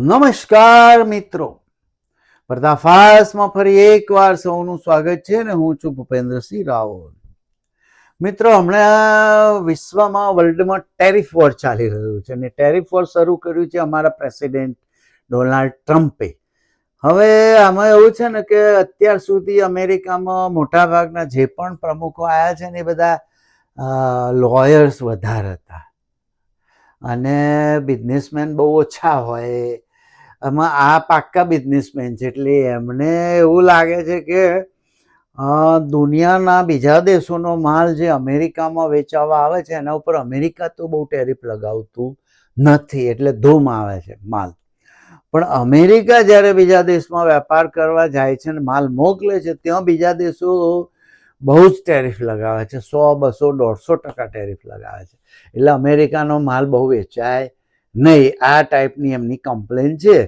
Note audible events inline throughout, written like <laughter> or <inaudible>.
નમસ્કાર મિત્રો. પર્દાફાશમાં ફરી એકવાર સૌનું સ્વાગત છે ને હું છું ભૂપેન્દ્રસિંહ રાવલ. મિત્રો, હમણાં વિશ્વમાં વર્લ્ડમાં ટેરિફ વોર ચાલી રહ્યું છે અને ટેરિફ વોર શરૂ કર્યું છે અમારા પ્રેસિડેન્ટ ડોનાલ્ડ ટ્રમ્પે. હવે આમાં એવું છે ને કે અત્યાર સુધી અમેરિકામાં મોટાભાગના જે પણ પ્રમુખો આવ્યા છે ને એ બધા લોયર્સ વધારે હતા. અને બિઝનેસમેન બહુ ઓછા હોય આમાં આ પાક્કા બિઝનેસમેન છે. એટલે એમને એવું લાગે છે કે દુનિયાના બીજા દેશોનો માલ જે અમેરિકામાં વેચાવા આવે છે, એના ઉપર અમેરિકા તો બહુ ટેરિફ લગાવતું નથી. એટલે ધૂમ આવે છે માલ. પણ અમેરિકા જ્યારે બીજા દેશમાં વેપાર કરવા જાય છે ને માલ મોકલે છે, ત્યાં બીજા દેશો બહુ જ ટેરિફ લગાવે છે. સો બસો દોઢસો ટકા ટેરિફ લગાવે છે. એટલે અમેરિકાનો માલ બહુ વેચાય નહીં, આ ટાઈપની એમની કમ્પ્લેન છે.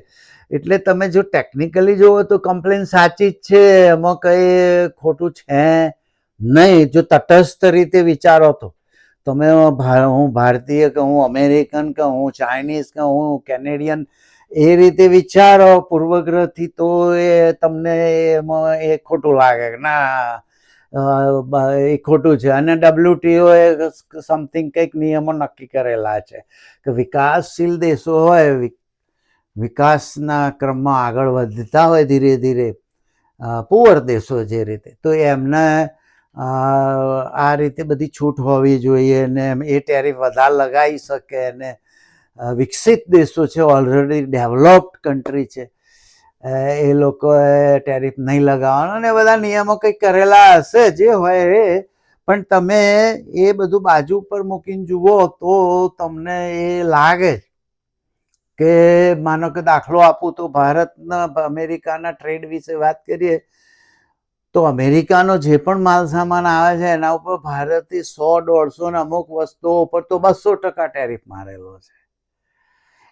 એટલે તમે જો ટેકનિકલી જુઓ તો કમ્પ્લેન સાચી જ છે, એમાં કંઈ ખોટું છે નહીં. જો તટસ્થ રીતે વિચારો તો. તમે હું ભારતીય કે હું અમેરિકન કે હું ચાઇનીઝ કે હું કેનેડિયન એ રીતે વિચારો. પૂર્વગ્રહથી તો એ તમને એમાં એ ખોટું લાગે કે ના એ ખોટું છે. અને ડબ્લ્યુટીઓ એ સમથિંગ કંઈક નિયમો નક્કી કરેલા છે કે વિકાસશીલ દેશો હોય વિકાસના ક્રમમાં આગળ વધતા હોય ધીરે ધીરે પુઅર દેશો જે રીતે, તો એમને આ રીતે બધી છૂટ હોવી જોઈએ ને એ ટેરિફ વધારે લગાવી શકે ને વિકસિત દેશો છે ઓલરેડી ડેવલપ્ડ કન્ટ્રી છે. એ લોકોએ ટેરિફ નહીં લગાવવાનો ને બધા નિયમો કંઈક કરેલા હશે, જે હોય એ. પણ તમે એ બધું બાજુ પર મૂકીને જુઓ તો તમને એ લાગે કે માનો કે દાખલો આપું તો ભારતના, અમેરિકાના ટ્રેડ વિશે વાત કરીએ, તો અમેરિકાનો જે પણ માલ સામાન આવે છે, એના ઉપર ભારતથી સો, દોઢસો ને અમુક વસ્તુઓ ઉપર તો બસો ટકા ટેરિફ મારેલો છે.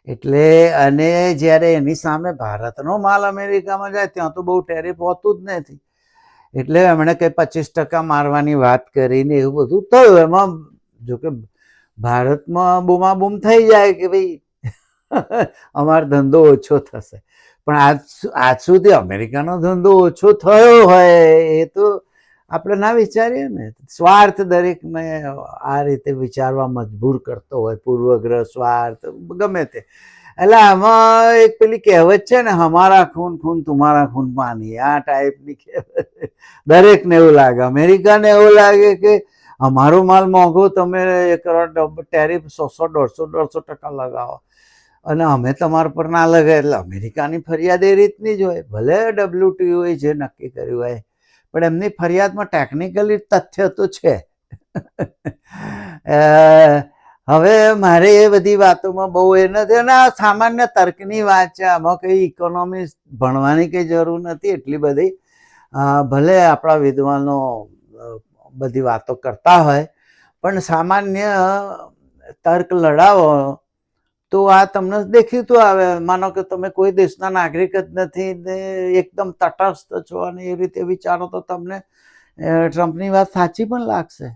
એટલે અને જ્યારે એની સામે ભારતનો માલ અમેરિકામાં જાય, ત્યાં તો બહુ ટેરિફ હોતું જ નથી. એટલે એમણે કંઈ પચીસ ટકા મારવાની વાત કરીને એવું બધું થયું. એમાં જોકે ભારતમાં બૂમાબૂમ થઈ જાય કે ભાઈ, અમારો ધંધો ઓછો થશે. પણ આજ આજ સુધી અમેરિકાનો ધંધો ઓછો થયો હોય, એ તો આપણે ના વિચારીએ ને, સ્વાર્થ દરેકને આ રીતે વિચારવા મજબૂર કરતો હોય, પૂર્વગ્રહ સ્વાર્થ, ગમે તે. એટલે આમાં એક પેલી કહેવત છે ને હમારા ખૂન ખૂન તુમારા ખૂન પાણી આ ટાઈપની કહેવત. દરેકને એવું લાગે. અમેરિકાને એવું લાગે કે અમારો માલ મોંઘો, તમે એક કરો ટેરિફ સો સો, દોઢસો દોઢસો ટકા લગાવો. અને અમે તમારા પર ના લગાય. એટલે અમેરિકાની ફરિયાદ એ રીતની જ હોય. ભલે ડબલ્યુટીઓએ જે નક્કી કર્યું હોય પણ એમની ફરિયાદમાં ટેકનિકલી તથ્ય તો છે. હવે મારે એ બધી વાતોમાં બહુ એ નથી. અને આ સામાન્ય તર્કની વાત છે. આમાં કંઈ ઇકોનોમિક્સ ભણવાની કંઈ જરૂર નથી એટલી બધી. ભલે આપણા વિદ્વાનો બધી વાતો કરતા હોય. પણ સામાન્ય તર્ક લડાવો તો આ તમને દેખીતું આવે માનો કે તમે કોઈ દેશના નાગરિક જ નથી ને એકદમ તટસ્થ છો અને એ રીતે વિચારો તો તમને ટ્રમ્પની વાત સાચી પણ લાગશે.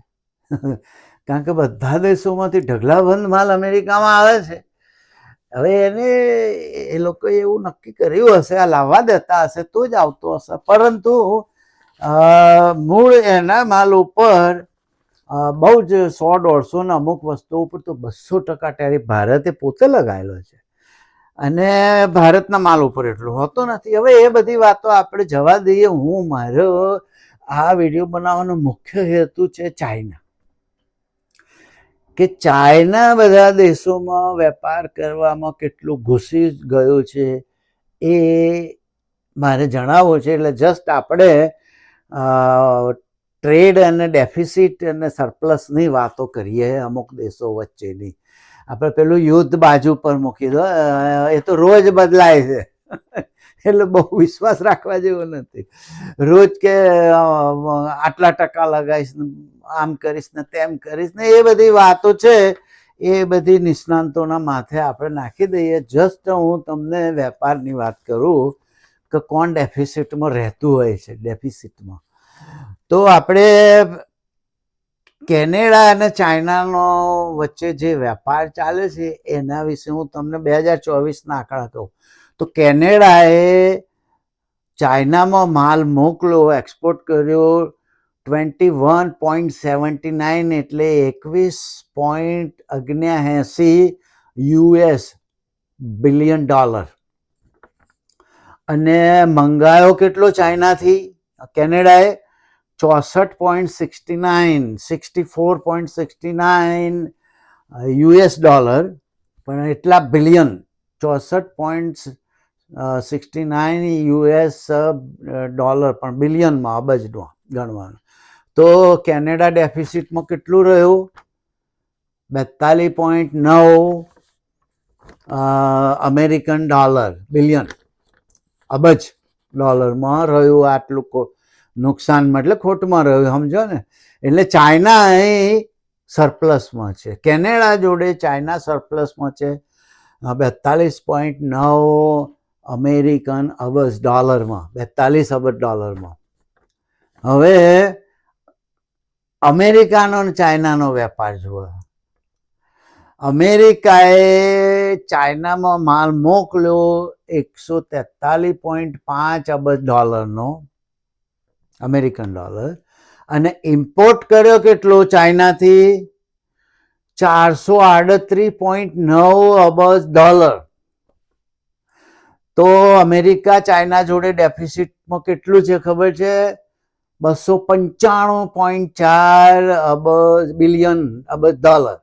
<laughs> કારણ કે બધા દેશોમાંથી ઢગલાબંધ માલ અમેરિકામાં આવે છે. હવે એને, એ લોકોએ એવું નક્કી કર્યું હશે, આ લાવવા દેતા હશે, તો જ આવતો હશે. પરંતુ મૂળ એના માલ ઉપર બહુ જ સો દોઢસોના અમુક વસ્તુઓ ઉપર તો બસો ટકા ટેરિફ ભારતે પોતે લગાવેલો છે. અને ભારતના માલ ઉપર એટલું હોતો નથી. હવે એ બધી વાતો આપણે જવા દઈએ. હું, મારો, આ વીડિયો બનાવવાનો મુખ્ય હેતુ છે ચાઇના. કે ચાઇના બધા દેશોમાં વેપાર કરવામાં કેટલું ઘૂસી ગયું છે એ મારે જણાવવું છે. એટલે જસ્ટ આપણે ટ્રેડ અને ડેફિસિટ અને સરપ્લસની વાતો કરીએ અમુક દેશો વચ્ચેની. આપણે પેલું યુદ્ધ બાજુ પર મૂકી દો. એ તો રોજ બદલાય છે. એટલે બહુ વિશ્વાસ રાખવા જેવો નથી. રોજ કે આટલા ટકા લગાવીશ ને આમ કરીશ ને તેમ કરીશ ને એ બધી વાતો છે, એ બધી નિષ્ણાંતોના માથે આપણે નાખી દઈએ. જસ્ટ હું તમને વેપારની વાત કરું, કે કોણ ડેફિસિટમાં રહેતું હોય છે ડેફિસિટમાં તો આપણે કેનેડા અને ચાઇનાનો વચ્ચે જે વેપાર ચાલે છે, એના વિશે હું તમને બે હજાર ચોવીસના આંકડા કહું. તો કેનેડાએ ચાઇનામાં માલ મોકલો એક્સપોર્ટ કર્યો twenty one point seventy nine એટલે એકવીસ પોઈન્ટ અગ્નેએંસી યુએસ બિલિયન ડોલર. અને મંગાયો કેટલો ચાઇનાથી? કેનેડાએ ચોસઠ point sixty nine, sixty four point sixty nine US dollar, પણ એટલા બિલિયન, ચોસઠ point sixty nine US dollar, પણ બિલિયનમાં અબજમાં ગણવાનું. તો કેનેડા ડેફિસિટમાં કેટલું રહ્યું? બેતાલીસ પોઈન્ટ નવ અમેરિકન ડોલર, બિલિયન, અબજ ડોલરમાં રહ્યું આટલું નુકસાનમાં. એટલે ખોટમાં રહ્યું, સમજો ને? એટલે ચાઇના અહીં સરપ્લસમાં છે. કેનેડા જોડે ચાઇના સરપ્લસમાં છે. બેતાલીસ પોઈન્ટ નવ અમેરિકન અબજ ડોલરમાં. બેતાલીસ અબજ ડોલરમાં. હવે અમેરિકાનો અને ચાઇનાનો વેપાર જુઓ. અમેરિકાએ ચાઇનામાં માલ મોકલ્યો એકસો તેતાલીસ પોઈન્ટ પાંચ અબજ ડોલરનો. American dollar. અને ઇમ્પોર્ટ કર્યો કેટલો? ચાઇનાથી ચારસો આડત્રીસ પોઈન્ટ નવ અબજ ડોલર. તો અમેરિકા ચાઇના જોડે ડેફિસિટમાં કેટલું છે ખબર છે? બસો પંચાણું પોઈન્ટ ચાર અબજ બિલિયન અબજ ડોલર.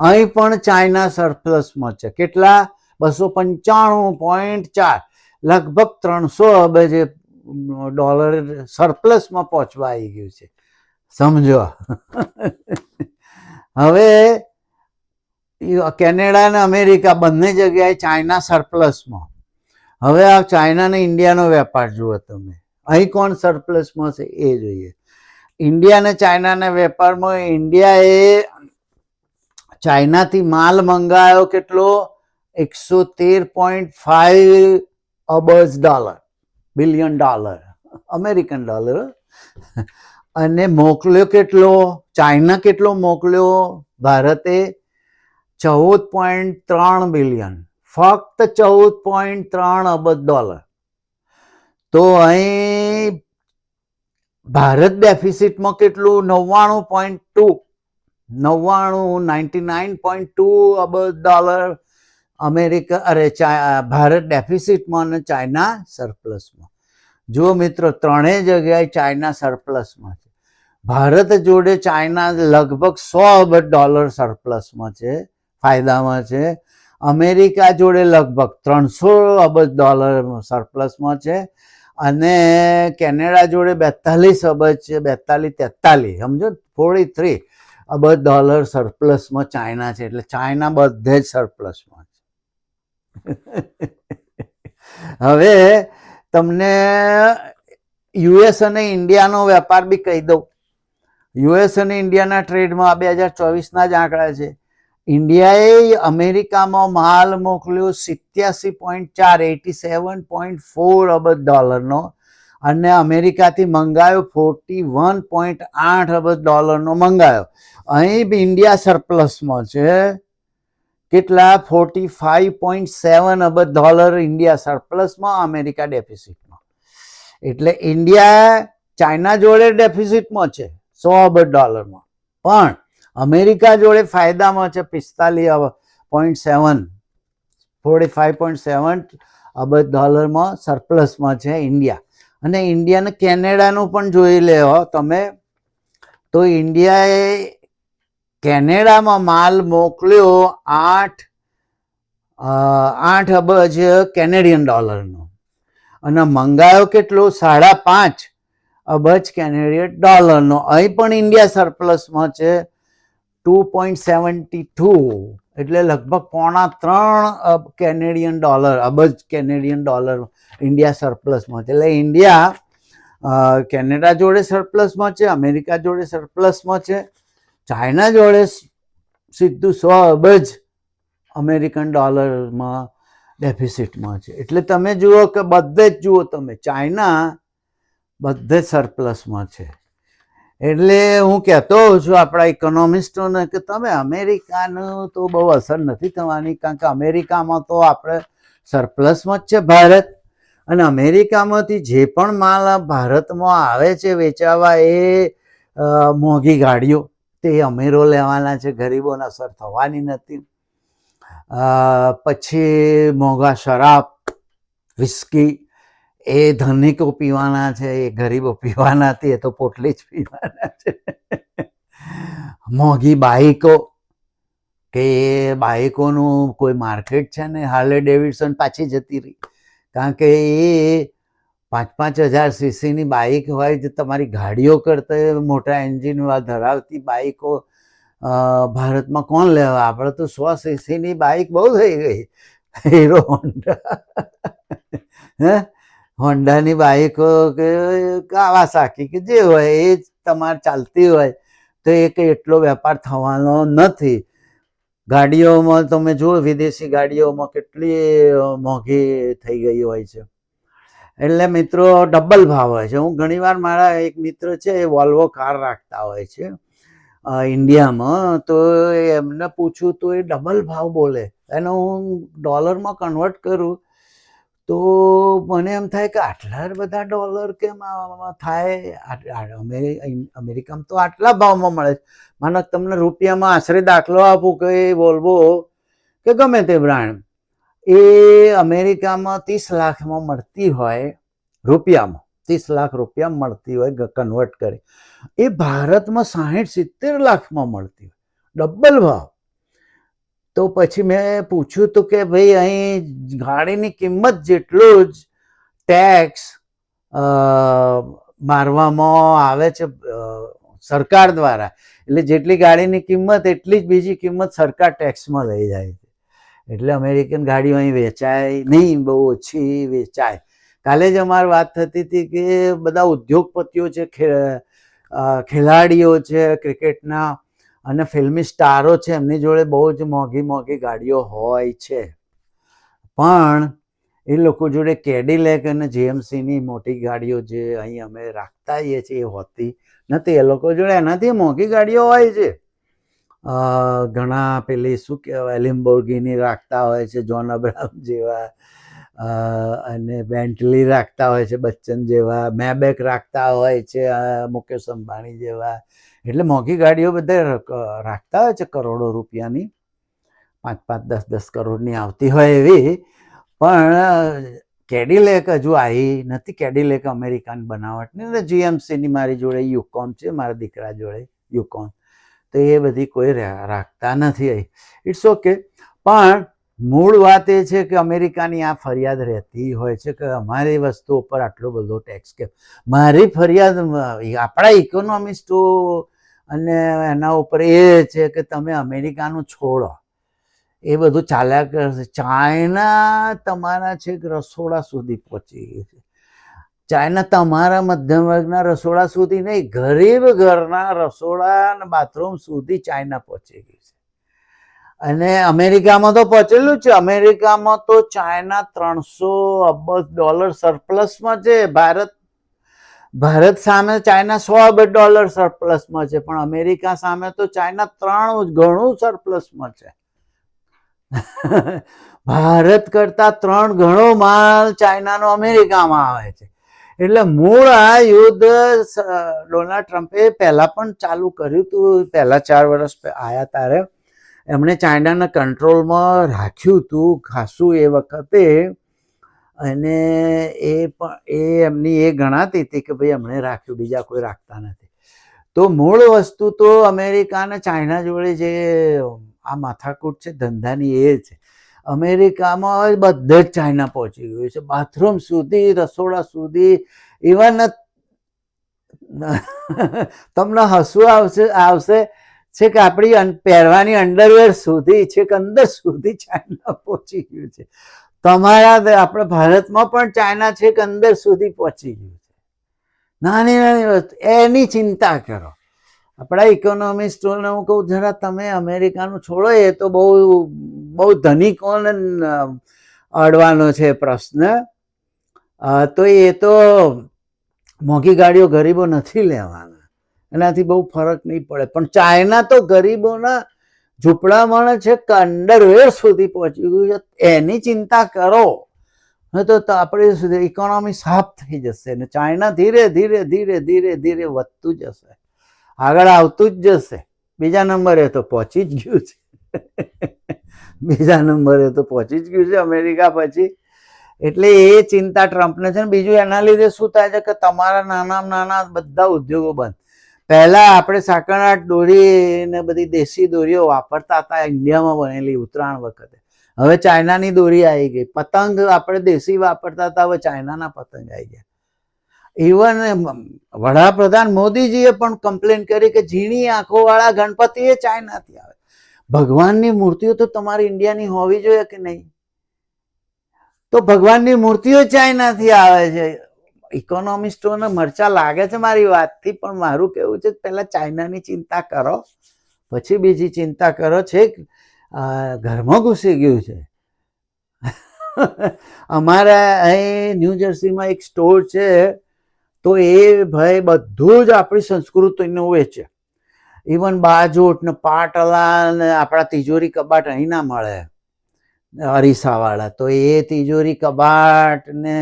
અહીં પણ ચાઇના સરપ્લસમાં છે. કેટલા? બસો પંચાણું પોઈન્ટ ચાર. લગભગ ત્રણસો અબજ ડોલર સરપ્લસમાં પહોંચવા આવી ગયું છે. સમજો. હવે કેનેડા અને અમેરિકા બંને જગ્યાએ ચાઇના સરપ્લસમાં. હવે આ ચાઇના અને ઇન્ડિયાનો વેપાર જુઓ તમે. અહીં કોણ સરપ્લસમાં છે એ જોઈએ. ઇન્ડિયા અને ચાઇનાના વેપારમાં ઇન્ડિયાએ ચાઇનાથી માલ મંગાયો કેટલો? એકસો તેર પોઈન્ટ ફાઈવ અબજ dollar. Billion dollar, American dollar. અને મોકલ્યો કેટલો? ચાઇના કેટલો મોકલ્યો? ભારતે ચૌદ પોઈન્ટ ત્રણ બિલિયન, ફક્ત ચૌદ પોઈન્ટ ત્રણ અબજ ડોલર. તો અહીં ભારત ડેફિસિટમાં કેટલું? નવ્વાણું પોઈન્ટ ટુ, નવ્વાણું, નાઇન્ટી નાઇન પોઈન્ટ ટુ અબજ ડોલર. અમેરિકા, અરે ભારત ડેફિસિટમાં અને ચાઇના સરપ્લસમાં. જુઓ મિત્રો, ત્રણેય જગ્યાએ ચાઇના સરપ્લસમાં છે. ભારત જોડે ચાઇના લગભગ સો અબજ ડોલર સરપ્લસમાં છે, ફાયદામાં છે. અમેરિકા જોડે લગભગ ત્રણસો અબજ ડોલર સરપ્લસમાં છે. અને કેનેડા જોડે બેતાલીસ અબજ છે, બેતાલીસ, તેતાલીસ, સમજો? ફોર્ટી થ્રી અબજ ડોલર સરપ્લસમાં ચાઇના છે. એટલે ચાઇના બધે જ સરપ્લસમાં હવે તમને યુએસ અને ઇન્ડિયાનો વેપાર બી કહી દઉં. યુએસ અને ઇન્ડિયાના ટ્રેડમાં બે હજાર ચોવીસના જ આંકડા છે. ઇન્ડિયાએ અમેરિકામાં માલ મોકલ્યો સિત્યાસી પોઈન્ટ ચાર, એટી સેવન પોઈન્ટ ફોર અબજ ડોલરનો અને અમેરિકાથી મંગાયો ફોર્ટી વન પોઈન્ટ આઠ અબજ ડોલરનો મંગાયો. અહીં બી ઇન્ડિયા સરપ્લસમાં છે. કેટલા? ફોર્ટી ફાઈવ પોઈન્ટ સેવન અબજ ડોલર ઇન્ડિયા સરપ્લસમાં અમેરિકા ડેફિસિટમાં એટલે ઇન્ડિયા ચાઇના જોડે ડેફિસિટમાં છે, સો અબજ ડોલરમાં પણ અમેરિકા જોડે ફાયદામાં છે, પિસ્તાલીસ point seven forty five point seven અબજ ડોલરમાં સરપ્લસમાં છે ઇન્ડિયા અને ઇન્ડિયાને કેનેડાનું પણ જોઈ લેવો તમે, તો ઇન્ડિયાએ કેનેડામાં માલ મોકલ્યો આઠ આઠ અબજ કેનેડિયન ડોલરનો. અને મંગાયો કેટલો? સાડા પાંચ અબજ કેનેડિયન ડોલરનો. અહીં પણ ઇન્ડિયા સરપ્લસમાં છે ટુ પોઈન્ટ સેવન્ટી ટુ એટલે લગભગ પોણા ત્રણ અબ કેનેડિયન ડોલર, અબજ કેનેડિયન ડોલર ઇન્ડિયા સરપ્લસમાં છે. એટલે ઇન્ડિયા કેનેડા જોડે સરપ્લસમાં છે, અમેરિકા જોડે સરપ્લસમાં છે. ચાઇના જોડે સીધું સો અબજ અમેરિકન ડોલરમાં ડેફિસિટમાં છે. એટલે તમે જુઓ કે બધે જ જુઓ તમે, ચાઇના બધે સરપ્લસમાં છે. એટલે હું કહેતો હોઉં છું આપણા ઇકોનોમિસ્ટોને કે તમે અમેરિકાનું તો બહુ અસર નથી થવાની, કારણ કે અમેરિકામાં તો આપણે સરપ્લસમાં જ છે ભારત. અને અમેરિકામાંથી જે પણ માલ ભારતમાં આવે છે વેચાવા એ મોંઘી ગાડીઓ. તે અમીરો લેવાના છે, ગરીબોને અસર થવાની નથી. પછી મોંઘા શરાબ, વિસ્કી, એ ધનિકો પીવાના છે, એ ગરીબો પીવાના નથી, એ તો પોટલી જ પીવાના છે. મોંઘી બાઈકો, કે એ બાઈકોનું કોઈ માર્કેટ છે ને, હાર્લે ડેવિડસન પાછી જતી રહી. કારણ કે એ પાંચ પાંચ હજાર સીસીની બાઇક હોય જે તમારી ગાડીઓ કરતાં મોટા એન્જિન ધરાવતી બાઈકો ભારતમાં કોણ લેવા આપણે તો સો સીસીની બાઇક બહુ થઈ ગઈ. Hero Honda. હે? હોન્ડાની બાઈકો કે કાવાસાકી કે જે હોય, એ જ તમારે ચાલતી હોય, તો એ કંઈ એટલો વેપાર થવાનો નથી. ગાડીઓમાં તમે જુઓ, વિદેશી ગાડીઓમાં કેટલી મોંઘી થઈ ગઈ હોય છે. એટલે મિત્રો ડબલ ભાવ હોય છે. હું ઘણીવાર મારા એક મિત્ર છે, એ વોલ્વો કાર રાખતા હોય છે ઇન્ડિયામાં. તો એમને પૂછું, તો એ ડબલ ભાવ બોલે? એનો હું ડોલરમાં કન્વર્ટ કરું? તો મને એમ થાય કે આટલા બધા ડોલર કેમ થાય? અમેરિકામાં તો આટલા ભાવમાં મળે છે. માનો તમને રૂપિયામાં આશરે દાખલો આપું કે એ વોલ્વો કે ગમે તે બ્રાન્ડ એ અમેરિકામાં ત્રીસ લાખમાં મળતી હોય, રૂપિયામાં, ત્રીસ લાખ રૂપિયા મળતી હોય કન્વર્ટ કરી. એ ભારતમાં સાહીઠ સિત્તેર લાખમાં મળતી હોય. ડબલ ભાવ. તો પછી મેં પૂછ્યું હતું કે ભાઈ અહીં ગાડીની કિંમત જેટલું જ ટેક્સ મારવામાં આવે છે સરકાર દ્વારા. એટલે જેટલી ગાડીની કિંમત, એટલી જ બીજી કિંમત સરકાર ટેક્સમાં લઈ જાય છે. એટલે અમેરિકન ગાડીઓ અહીં વેચાય નહીં, બહુ ઓછી વેચાય. કાલે જ અમારે વાત થતી હતી કે બધા ઉદ્યોગપતિઓ છે ખેલાડીઓ છે, ક્રિકેટના અને ફિલ્મી સ્ટારો છે, એમની જોડે બહુ જ મોંઘી મોંઘી ગાડીઓ હોય છે. પણ એ લોકો જોડે કેડીલેક અને જીએમસીની મોટી ગાડીઓ જે અહીં અમે રાખતા છીએ એ હોતી નથી. એ લોકો જોડે એનાથી મોંઘી ગાડીઓ હોય છે. ઘણા પેલી શું કહેવાય લિમ્બોર્ગીની રાખતા હોય છે જોન અબ્રાહમ જેવા. અને બેન્ટલી રાખતા હોય છે, બચ્ચન જેવા. મેબેક રાખતા હોય છે મુકેશ અંબાણી જેવા. એટલે મોંઘી ગાડીઓ બધા રાખતા હોય છે, કરોડો રૂપિયાની. પાંચ પાંચ, દસ દસ કરોડની આવતી હોય એવી. પણ કેડીલેક હજુ આવી નથી. કેડીલેક અમેરિકન બનાવટની. જીએમસીની મારી જોડે યુકોન છે, મારા દીકરા જોડે યુકોન તો એ બધી કોઈ રાખતા નથી ઇટ્સ ઓકે પણ મૂળ વાત એ છે કે અમેરિકાની આ ફરિયાદ રહેતી હોય છે કે અમારી વસ્તુ ઉપર આટલો બધો ટેક્સ કે મારી ફરિયાદ આપણા ઇકોનોમિસ્ટો અને એના ઉપર એ છે કે તમે અમેરિકાનું છોડો. એ બધું ચાલ્યા કરશે ચાઇના તમારા છેક રસોડા સુધી પહોંચી ગયું છે. ચાઇના તમારા મધ્યમ વર્ગના રસોડા સુધી નહીં, ગરીબ ઘરના રસોડા અને બાથરૂમ સુધી ચાઇના પહોંચી ગઈ છે. અને અમેરિકામાં તો પહોંચેલું છે. અમેરિકામાં તો ચાઇના ત્રણસો અબજ ડોલર સરપ્લસમાં છે. ભારત ભારત સામે ચાઇના સો અબજ ડોલર સરપ્લસમાં છે. પણ અમેરિકા સામે તો ચાઇના ત્રણ ઘણું સરપ્લસમાં છે. <laughs> ભારત કરતા ત્રણ ઘણો માલ ચાઇનાનો અમેરિકામાં આવે છે. એટલે મૂળ આ યુદ્ધ ડોનાલ્ડ ટ્રમ્પે પહેલા પણ ચાલુ કર્યું હતું. પહેલા ચાર વર્ષ આવ્યા ત્યારે એમણે ચાઇનાના કંટ્રોલમાં રાખ્યું હતું ખાસું એ વખતે. અને એ પણ, એ એમની એ ગણાતી હતી કે ભાઈ એમણે રાખ્યું, બીજા કોઈ રાખતા નથી. તો મૂળ વસ્તુ તો અમેરિકા અને ચાઇના જોડે જે, આ માથાકૂટ છે, ધંધાની એ છે. અમેરિકામાં બધે જ ચાઇના પહોંચી ગયું છે. બાથરૂમ સુધી, રસોડા સુધી ઇવન તમને હસવું આવશે આવશે છે કે આપણી પહેરવાની અંડરવેર સુધી છેક અંદર સુધી ચાઇના પહોંચી ગયું છે. તમારા આપણે ભારતમાં પણ ચાઇના છેક અંદર સુધી પહોંચી ગયું છે. નાની નાની વસ્તુ, એની ચિંતા કરો. આપણા ઇકોનોમિસ્ટોને હું કહું, જરા તમે અમેરિકાનું છોડો, એ તો બહુ બહુ ધનિકોને અડવાનો છે પ્રશ્ન. તો એ તો મોંઘી ગાડીઓ ગરીબો નથી લેવાના. એનાથી બહુ ફરક નહીં પડે. પણ ચાઇના તો ગરીબોના ઝૂંપડામાં છે કે સુધી પહોંચી ગયું છે. એની ચિંતા કરો. તો આપણે ઇકોનોમી સાફ થઈ જશે ને ચાઇના ધીરે ધીરે ધીરે ધીરે ધીરે વધતું જશે. આગળ આવતું જ જશે. બીજા નંબરે તો પહોંચી જ ગયું છે. બીજા નંબરે તો પહોંચી જ ગયું છે અમેરિકા પછી. એટલે એ ચિંતા ટ્રમ્પને છે ને બીજું એના લીધે શું થાય છે કે તમારા નાના નાના બધા ઉદ્યોગો બંધ. પહેલા આપણે સાકરનાટ દોરી ને બધી દેશી દોરીઓ વાપરતા હતા, ઇન્ડિયામાં બનેલી ઉત્તરાયણ વખતે. હવે ચાઇનાની દોરી આવી ગઈ. પતંગ આપણે દેશી વાપરતા હતા, હવે ચાઇનાના પતંગ આવી ગયા. ઇવન વડાપ્રધાન મોદીજીએ પણ કમ્પ્લેન કરી કે ઝીણી આંખોવાળા ગણપતિ એ ચાઇનાથી આવે. ભગવાનની મૂર્તિઓ તો તમારી ઇન્ડિયાની હોવી જોઈએ કે નહીં? તો ભગવાનની મૂર્તિઓ ચાઇનાથી આવે છે. ઇકોનોમિસ્ટોને મરચા લાગે છે મારી વાતથી, પણ મારું કેવું છે પહેલા ચાઇનાની ચિંતા કરો, પછી બીજી ચિંતા કરો. છે ઘરમાં ઘૂસી ગયું છે. <laughs> અમારા અહીં ન્યૂ જર્સીમાં એક સ્ટોર છે. તો એ ભાઈ બધું જ આપણી સંસ્કૃતિનું વેચે ઇવન બાજોટ ને પાટલા ને આપણા તિજોરી કબાટ અહીં ના મળે. અરીસાવાળા. તો એ તિજોરી કબાટ ને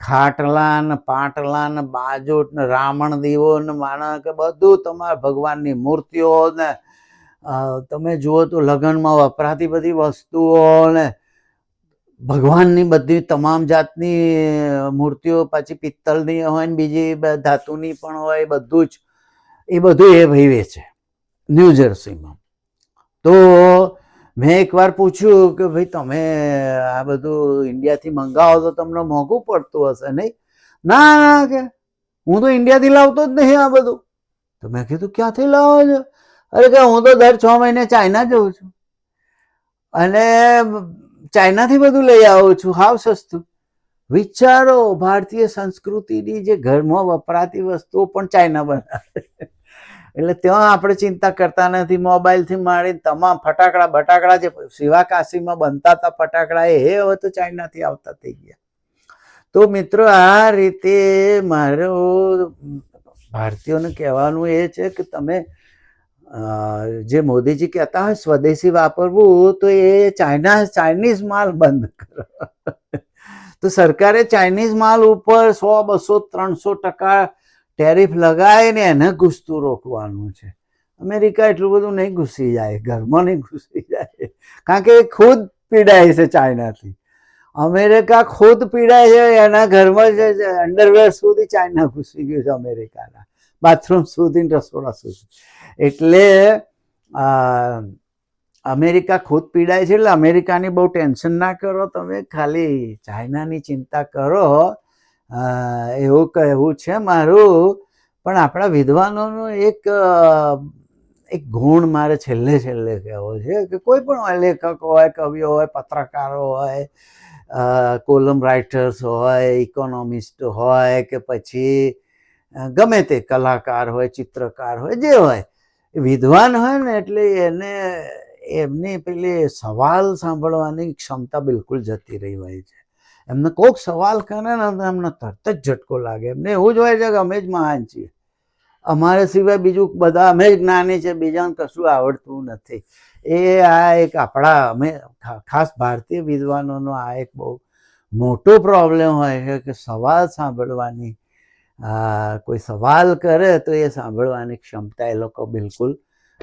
ખાટલા ને પાટલા ને બાજોટ ને રાવણ દીવો ને માણસ કે બધું તમારા ભગવાનની મૂર્તિઓ ને તમે જુઓ તો લગ્નમાં વપરાતી બધી વસ્તુઓ ને ભગવાનની બધી તમામ જાતની મૂર્તિઓ, પાછી પિત્તળની હોય ને બીજી ધાતુની પણ હોય, બધું જ. એ બધું એ ભાઈ વેચે, ન્યૂ જર્સીમાં. તો મેં એકવાર પૂછ્યું કે ભાઈ, તમે આ બધું ઇન્ડિયાથી મંગાવો તો તમને મોંઘું પડતું હશે નહીં? ના ના, કે હું તો ઇન્ડિયાથી લાવતો જ નહીં આ બધું. તો મેં કીધું, ક્યાંથી લાવો છો? અરે, કે હું તો દર છ મહિને ચાઇના જઉં છું. અને ચાઇનાથી બધું લઈ આવું છું. હાવ સસ્તું. વિચારો, ભારતીય સંસ્કૃતિની જે ઘરમાં વપરાતી વસ્તુઓ પણ ચાઇના બનાવે. એટલે ત્યાં આપણે ચિંતા કરતા નથી. મોબાઈલથી મારી તમામ ફટાકડા બટાકડા જે શિવાકાશીમાં બનતા હતા ફટાકડા, એ હવે તો ચાઇનાથી આવતા થઈ ગયા. તો મિત્રો, આ રીતે મારો ભારતીયોને કહેવાનું એ છે કે તમે જે મોદીજી કહેતા હોય સ્વદેશી વાપરવું, તો એ ચાઇના, ચાઇનીઝ માલ બંધ કરો. તો સરકારે ચાઇનીઝ માલ ઉપર સો, બસો, ત્રણસો ટકા ટેરિફ લગાવીને એને ઘૂસતું રોકવાનું છે. અમેરિકા એટલું બધું નહીં ઘૂસી જાય, ઘરમાં નહીં ઘૂસી જાય. કારણ કે એ ખુદ પીડાય છે ચાઇનાથી. અમેરિકા ખુદ પીડાય છે, એના ઘરમાં જે અંડરવેર સુધી ચાઇના ઘૂસી ગયું છે અમેરિકાના. બાથરૂમ સુધી રસોડા સુધી. એટલે અમેરિકા ખુદ પીડાય છે, એટલે અમેરિકાની બહુ ટેન્શન ના કરો તમે, ખાલી ચાઇનાની ચિંતા કરો. એવું કહેવું છે મારું. પણ આપણા વિદ્વાનોનો એક એક ગુણ મારે છેલ્લે છેલ્લે કહેવો છે કે કોઈ પણ લેખક હોય કવિઓ હોય, પત્રકારો હોય કોલમ રાઇટર્સ હોય ઇકોનોમિસ્ટ હોય કે પછી ગમે તે કલાકાર હોય, ચિત્રકાર હોય, જે હોય. વિદ્વાન હોય ને એટલે એને એમની પેલી સવાલ સાંભળવાની ક્ષમતા બિલકુલ જતી રહી હોય છે. એમને કોઈક સવાલ કરે ને એમને તરત જ ઝટકો લાગે. એમને એવું જ હોય છે કે અમે જ મહાન છીએ. અમારે સિવાય બીજું બધા અમે જ્ઞાની છે, બીજાને કશું આવડતું નથી. એ આ એક આપણા, અમે ખાસ ભારતીય વિદ્વાનોનો આ એક બહુ મોટો પ્રોબ્લેમ હોય છે કે સવાલ સાંભળવાની કોઈ સવાલ કરે તો એ સાંભળવાની ક્ષમતા એ લોકો બિલકુલ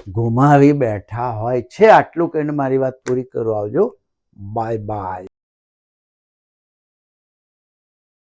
ગુમાવી બેઠા હોય છે. આટલું કહીને મારી વાત પૂરી કરો. આવજો. Bye bye